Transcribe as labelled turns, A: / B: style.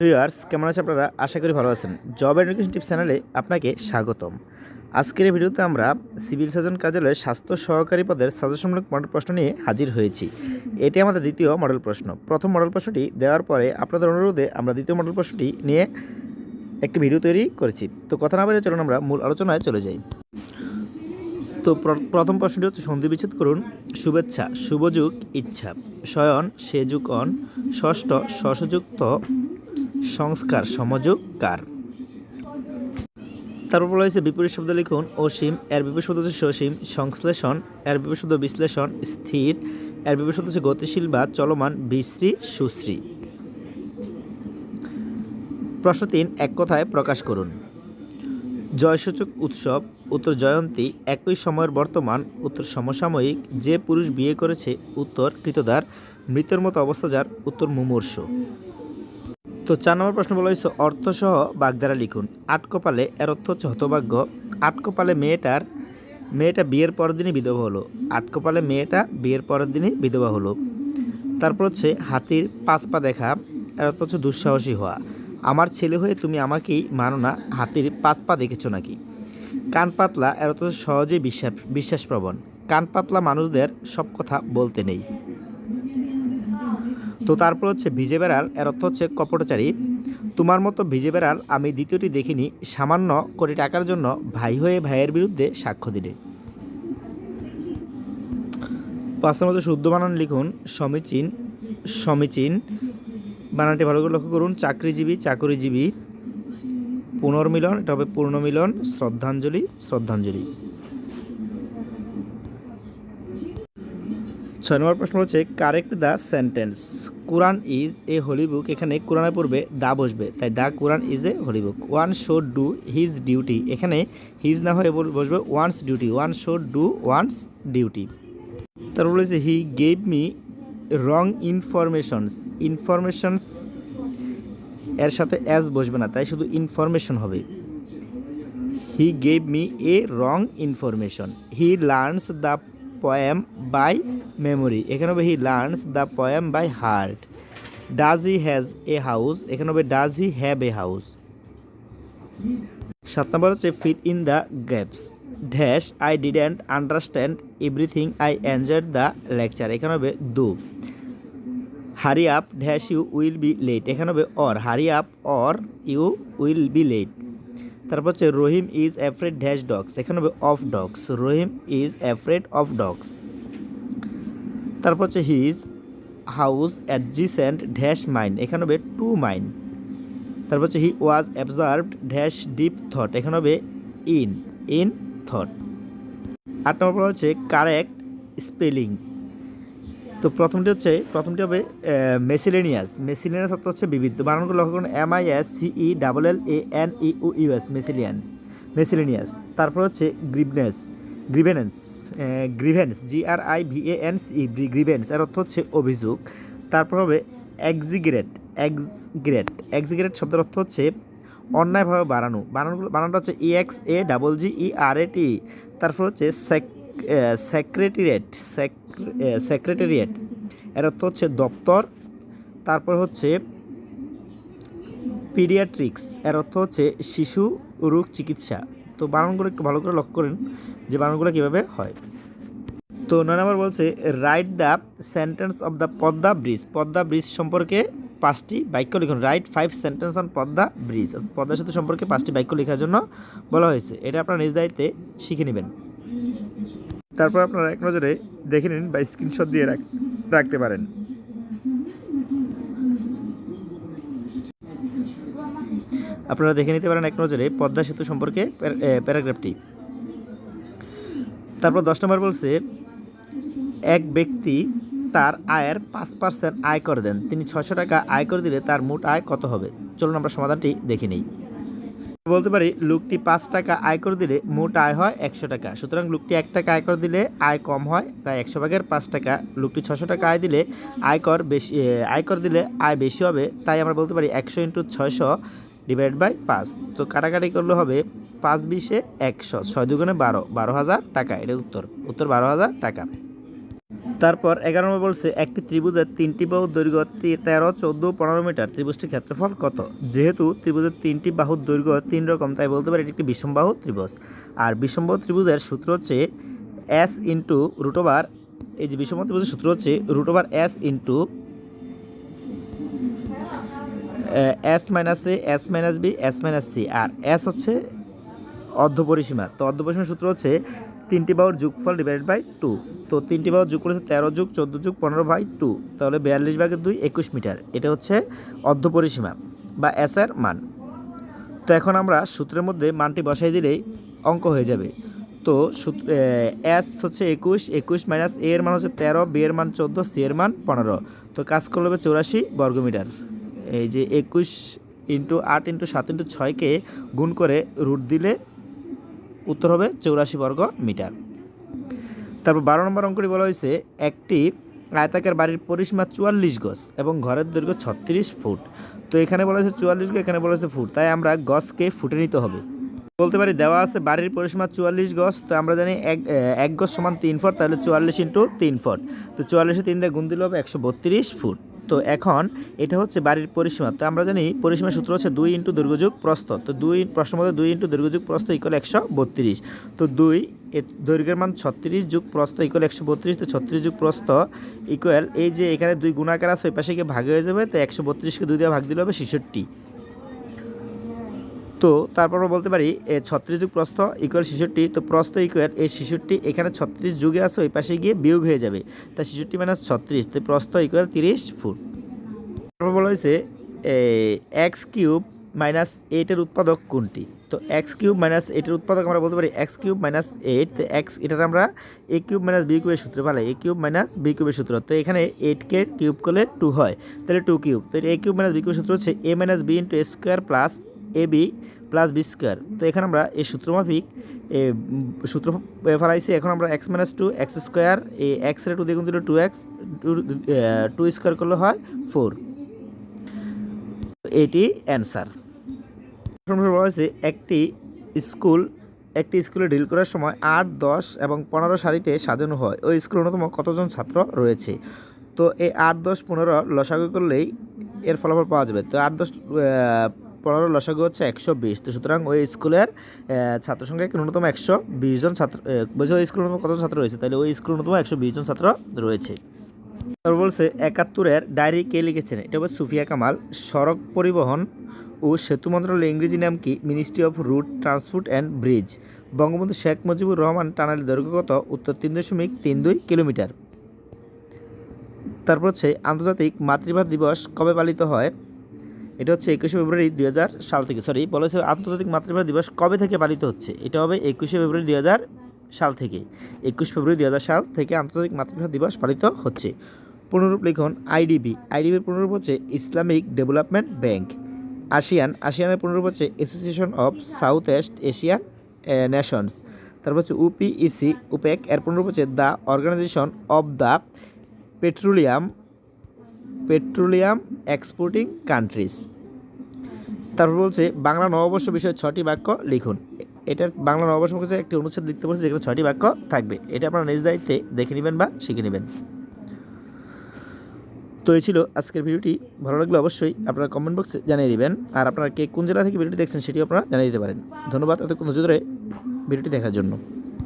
A: Viewers, কেমন আছে আপনারা? আশা করি ভালো আছেন। জব এডুকেশন টিপস চ্যানেলে আপনাকে স্বাগতম। আজকের ভিডিওতে আমরা সিভিল সার্জন কার্যালয়ে স্বাস্থ্য সহকারী পদের সাজেশনমূলক মডেল প্রশ্ন নিয়ে হাজির হয়েছি। এটি আমাদের দ্বিতীয় মডেল প্রশ্ন। প্রথম মডেল প্রশ্নটি দেওয়ার পরে আপনাদের অনুরোধে আমরা দ্বিতীয় মডেল প্রশ্নটি নিয়ে একটি ভিডিও তৈরি করেছি। তো কথা না বলে চলুন আমরা মূল আলোচনায় চলে যাই। তো প্রথম প্রশ্নটি হচ্ছে, সন্ধি বিচ্ছেদ করুন, শুভেচ্ছা, শুভযুগ, ইচ্ছা। শয়ন, সেযুগ অন, ষষ্ঠ ষষ্ঠযুক্ত সংস্কার, সমযোগ কার? তারপর বলা হয়েছে, বিপরীত শব্দ লিখুন, অসীম, এর বিপরীত শব্দ হচ্ছে সসীম, সংশ্লেষণ, এর বিপরীত শব্দ বিশ্লেষণ, স্থির, এর বিপরীত শব্দ হচ্ছে গতিশীল বা চলমান, বিশ্রী, সুশ্রী। প্রশ্ন তিন, এক কথায় প্রকাশ করুন। জয়সূচক উৎসব, উত্তর জয়ন্তী, একই সময়ের বর্তমান, উত্তর সমসাময়িক, যে পুরুষ বিয়ে করেছে, উত্তর কৃতদার, মৃতের মতো অবস্থা যার, উত্তর মুমূর্ষ। তো চার নম্বর প্রশ্ন বলা হয়েছে, অর্থসহ বাগধারা লিখুন। আট কপালে এর অর্থ হচ্ছে হতভাগ্য। আট কপালে মেয়েটার, মেয়েটা বিয়ের পরের দিনই বিধবা হলো। আট কপালে মেয়েটা বিয়ের পরের দিনই বিধবা হলো। তারপর হচ্ছে হাতির পাঁচ পা দেখা, এর অর্থ হচ্ছে দুঃসাহসী হওয়া। আমার ছেলে হয়ে তুমি আমাকেই মানো না, হাতির পাঁচ পা দেখেছ নাকি? কান পাতলা, এর অর্থ সহজেই বিশ্বাস, বিশ্বাসপ্রবণ। কান পাতলা মানুষদের সব কথা বলতে নেই। তো তারপর হচ্ছে ভিজে বেড়াল, এর অর্থ হচ্ছে কপটচারী। তোমার মতো ভিজে বেড়াল আমি দ্বিতীয়টি দেখিনি, সামান্য কোটি টাকার জন্য ভাই হয়ে ভাইয়ের বিরুদ্ধে সাক্ষ্য দিলে। পাঁচ নম্বর শুদ্ধ বানান লিখুন, সমীচীন সমীচীন। বানানটি ভালো করে লক্ষ্য করুন, চাকরিজীবী চাকরিজীবী, পুনর্মিলন, এটা হবে পূর্ণমিলন, শ্রদ্ধাঞ্জলি শ্রদ্ধাঞ্জলি। ছয় নম্বর প্রশ্ন হচ্ছে correct the sentence Quran is a holy book এখানে কোরআনের পূর্বে দা বসবে, তাই the Quran is a holy book one should do his duty এখানে হিজ না হয়ে বসবে one's duty one should do one's duty তারপর বলেছে he gave me wrong informations informations এর সাথে অ্যাজ বসবে না, তাই শুধু ইনফরমেশন হবে। He gave me a wrong information he learns the poem by memory এখানে হবে he learns the poem by heart does he has a house এখানে হবে does he have a house সাত নম্বর হচ্ছে fit in the gaps dash I didn't understand everything I enjoyed the lecture এখানে হবে do hurry up dash you will be late এখানে হবে or hurry up or you will be late তারপর হচ্ছে Rahim is afraid dash dogs এখানে হবে of dogs Rahim is afraid of dogs তারপর হচ্ছে his house adjacent dash mind এখানে হবে টু মাইন্ড তারপর হচ্ছে he was absorbed dash deep thought এখানে হবে ইন ইন থট আট নম্বর হচ্ছে কারেক্ট স্পেলিং তো প্রথমটি হচ্ছে, প্রথমটি হবে মেসিলেনিয়াস মেসিলেনিয়াস অর্থ হচ্ছে বিবিধ বানানগুলো লক্ষ্য করুন M I S C E double L A N E U U S miscellaneous miscellaneous তারপর হচ্ছে grievance grievance grievance G R I V A N C grievance এর অর্থ হচ্ছে অভিযোগ। তারপর হবে এক্সিগ্রেট এক্সগ্রেট এক্সিগ্রেট শব্দের অর্থ হচ্ছে অন্যায়ভাবে বাড়ানো। বানানগুলো, বানানটা হচ্ছে ই এক্স এ ডাবল জি ই আর এ টি তারপর হচ্ছে সেক্রেটারিয়েট সেক্রেটারিয়েট এর অর্থ হচ্ছে দপ্তর, তারপর হচ্ছে পিডিয়াট্রিক্স এর অর্থ হচ্ছে শিশু রোগ চিকিৎসা। তো বানানগুলো একটু ভালো করে লক্ষ্য করেন যে বানানগুলো কীভাবে হয়। তো নয় নম্বর বলছে write the sentence of the Padma bridge Padma bridge সম্পর্কে পাঁচটি বাক্য লিখুন। Write five sentence on Padma bridge Padma সেতু সম্পর্কে পাঁচটি বাক্য লেখার জন্য বলা হয়েছে। এটা আপনার নিজ দায়িত্বে শিখে নেবেন। তারপর আপনারা এক নজরে দেখে নিন বা স্ক্রিনশট দিয়ে রাখ- রাখতে পারেন। আপনারা দেখে নিতে পারেন এক নজরে পদ্মা সেতু সম্পর্কে প্যারা- প্যারাগ্রাফটি। তারপর দশ নম্বর বলছে, এক ব্যক্তি তার আয়ের পাঁচ পার্সেন্ট আয় করে দেন। তিনি ছশো টাকা আয় করে দিলে তার মোট আয় কত হবে? চলুন আমরা সমাধানটি দেখে নিই। বলতে পারি, লোকটি পাঁচ টাকা আয় করে দিলে মোট আয় হয় একশো টাকা। সুতরাং লোকটি এক টাকা আয় করে দিলে আয় কম হয়, তাই একশো ভাগের পাঁচ টাকা। লোকটি ছশো টাকা আয় দিলে আয়কর বেশি আয়কর দিলে আয় বেশি হবে, তাই আমরা বলতে পারি একশো ইন্টু ছয়শো ডিভাইড বাই পাঁচ। তো কাটাকাটি করলে হবে পাঁচ বিশে একশো, ছয় দুগুণে বারো বারো হাজার টাকা। এটা উত্তর উত্তর বারো হাজার টাকা। তারপর এগারো নম্বর বলছে, একটি ত্রিভুজের তিনটি বাহুর দৈর্ঘ্য তেরো, চোদ্দ, পনেরো মিটার। ত্রিভুজটির ক্ষেত্রফল কত? যেহেতু ত্রিভুজের তিনটি বাহুর দৈর্ঘ্য তিন রকম, তাই বলতে পারি এটি একটি বিষমবাহু ত্রিভুজ। আর বিষমবাহু ত্রিভুজের সূত্র হচ্ছে এস ইন্টু রুট এই যে বিষমবাহু ত্রিভুজের সূত্র হচ্ছে root over S into S minus A S minus B S minus C R S হচ্ছে অর্ধপরিসীমা। তো অর্ধপরিসীমার সূত্র হচ্ছে তিনটি বাহুর যোগফল ডিভাইডেড বাই টু তো তিনটি বাহুর যোগ করেছে তেরো যুগ চোদ্দ যুগ পনেরো বাই টু তাহলে বিয়াল্লিশ ভাগের দুই একুশ মিটার। এটা হচ্ছে অর্ধপরিসীমা বা এস মান। তো এখন আমরা সূত্রের মধ্যে মানটি বসাই দিলেই অঙ্ক হয়ে যাবে। তো সূত্র এস হচ্ছে একুশ একুশ মাইনাস এর মান হচ্ছে তেরো বি এর মান চোদ্দ সি এর মান পনেরো। তো কাজ করলে হবে চৌরাশি বর্গমিটার। এই যে একুশ ইন্টু আট ইন্টু সাত ইন্টু ছয়কে গুণ করে রুট দিলে উত্তর হবে চৌরাশি বর্গ মিটার। তারপর বারো নম্বর অঙ্কটি বলা হয়েছে, একটি আয়তাকার বাড়ির পরিসীমা চুয়াল্লিশ গজ এবং ঘরের দৈর্ঘ্য ছত্রিশ ফুট। তো এখানে বলা হয়েছে চুয়াল্লিশ গজ, এখানে বলা হয়েছে ফুট। তাই আমরা গজকে ফুটে নিতে হবে। বলতে পারি দেওয়া আছে বাড়ির পরিসীমা চুয়াল্লিশ গজ, তো আমরা জানি এক এক গজ সমান তিন ফুট, তাহলে চুয়াল্লিশ ইন্টু তিন ফুট। তো চুয়াল্লিশে তিন দিয়ে গুণ দিলে হবে একশো বত্রিশ ফুট। তো এখন এটা হচ্ছে বাড়ির পরিসীমা। তো আমরা জানি পরিসীমার সূত্র হচ্ছে দুই ইন্টু দুর্গযুগ প্রস্ত তো দুই প্রশ্ন মধ্যে দুই ইন্টু দুর্গযুগ প্রস্ত ইকুয়াল একশো বত্রিশ। তো দুই দৈর্ঘ্যের মান ছত্রিশ যুগ প্রস্ত ইকুয়াল একশো বত্রিশ। তো ছত্রিশ যুগ প্রস্ত ইকুয়াল এই যে এখানে দুই গুণাকার আছে, ওই পাশে গিয়ে ভাগ হয়ে যাবে, তো একশো বত্রিশকে দুই দিয়ে ভাগ দিলে হবে ছেষট্টি। তো তারপর বলতে পারি, এ ছত্রিশ যুগ প্রস্থ ইকুয়াল ছেষট্টি, তো প্রস্থ ইকুয়াল এই ছেষট্টি, এখানে ছত্রিশ যুগে আছে, ওই পাশে গিয়ে বিয়োগ হয়ে যাবে। তা শিশুটি মাইনাস ছত্রিশ, তো প্রস্থ ইকুয়াল তিরিশ ফুট। তারপর বলা হয়েছে এক্স কিউব মাইনাস এইটের উৎপাদক কোনটি? তো এক্স কিউব মাইনাস এইটের উৎপাদক আমরা বলতে পারি এক্স কিউব মাইনাস এইট তো এক্স এটার আমরা এ কিউব মাইনাস বি কিউবের সূত্রে পালাই এ কিউব মাইনাস বি কিউবের সূত্র। তো এখানে এইটকে কিউব করলে টু হয়, তাহলে টু কিউব তো এ কিউব মাইনাস বি কিউবের সূত্র হচ্ছে A minus B into A square plus A B plus B square তো এখানে আমরা এই সূত্রমাফিক, এ সূত্র ফেলাইছি। এখন আমরা X minus two X square এই এক্স রে টু গুণ দিলে two X two two square করলে হয় ফোর এটি অ্যান্সার বলা হয়েছে একটি স্কুল, একটি স্কুলে ডিল করার সময় আট, দশ এবং পনেরো সারিতে সাজানো হয়। ওই স্কুল অন্যতম কতজন ছাত্র রয়েছে? তো এই আট, দশ, পনেরো লসাগু করলেই এর ফলাফল পাওয়া যাবে। তো আট, দশ পনেরো লসাগু হচ্ছে একশো বিশ। তো সুতরাং ওই স্কুলের ছাত্র সংখ্যা ন্যূনতম একশো বিশ জন ছাত্র বলছে ওই স্কুলের ন্যূনতম কতজন ছাত্র রয়েছে? তাহলে ওই স্কুলের ন্যূনতম একশো বিশ জন ছাত্র রয়েছে। তারপর বলছে, একাত্তরের ডায়েরি কে লিখেছেন? এটা হচ্ছে সুফিয়া কামাল। সড়ক পরিবহন ও সেতু মন্ত্রণালয়ের ইংরেজি নাম কি? Ministry of route transport and bridge. Bangabandhu Sheikh Mujibur Rahman টানেলের দৈর্ঘ্য কত? উত্তর তিন দশমিক তিন দুই কিলোমিটার। তারপর হচ্ছে আন্তর্জাতিক মাতৃভাষা দিবস কবে পালিত হয়? এটা হচ্ছে একুশে ফেব্রুয়ারি দুই হাজার সাল থেকে সরি বলা হয়েছে আন্তর্জাতিক মাতৃভাষা দিবস কবে থেকে পালিত হচ্ছে? এটা হবে একুশে ফেব্রুয়ারি দুই হাজার সাল থেকে, একুশ ফেব্রুয়ারি দুই হাজার সাল থেকে আন্তর্জাতিক মাতৃভাষা দিবস পালিত হচ্ছে। পুনরূপ লিখন, আইডিবি, আইডিবির পুনরূপ হচ্ছে ইসলামিক ডেভেলপমেন্ট ব্যাংক। আসিয়ান, আসিয়ানের পুনরূপ হচ্ছে association of south east Asian nations. তারপর হচ্ছে U P E C OPEC, এর পুনরূপ হচ্ছে the organisation of the petroleum petroleum exporting countries. তারপর বলছে, বাংলা নববর্ষ বিষয়ে ছটি বাক্য লিখুন। এটার বাংলা নববর্ষ কাছে একটি অনুচ্ছেদ লিখতে বলছে, যেখানে ছয়টি বাক্য থাকবে। এটা আপনারা নিজ দায়িত্বে দেখে নেবেন বা শিখে নেবেন। তো এই ছিল আজকের ভিডিওটি। ভালো লাগলে অবশ্যই আপনারা কমেন্ট বক্সে জানিয়ে দিবেন। আর আপনারা কে কোন জেলা থেকে ভিডিওটি দেখছেন সেটিও আপনারা জানিয়ে দিতে পারেন। ধন্যবাদ এতক্ষণ ধরে ভিডিওটি দেখার জন্য।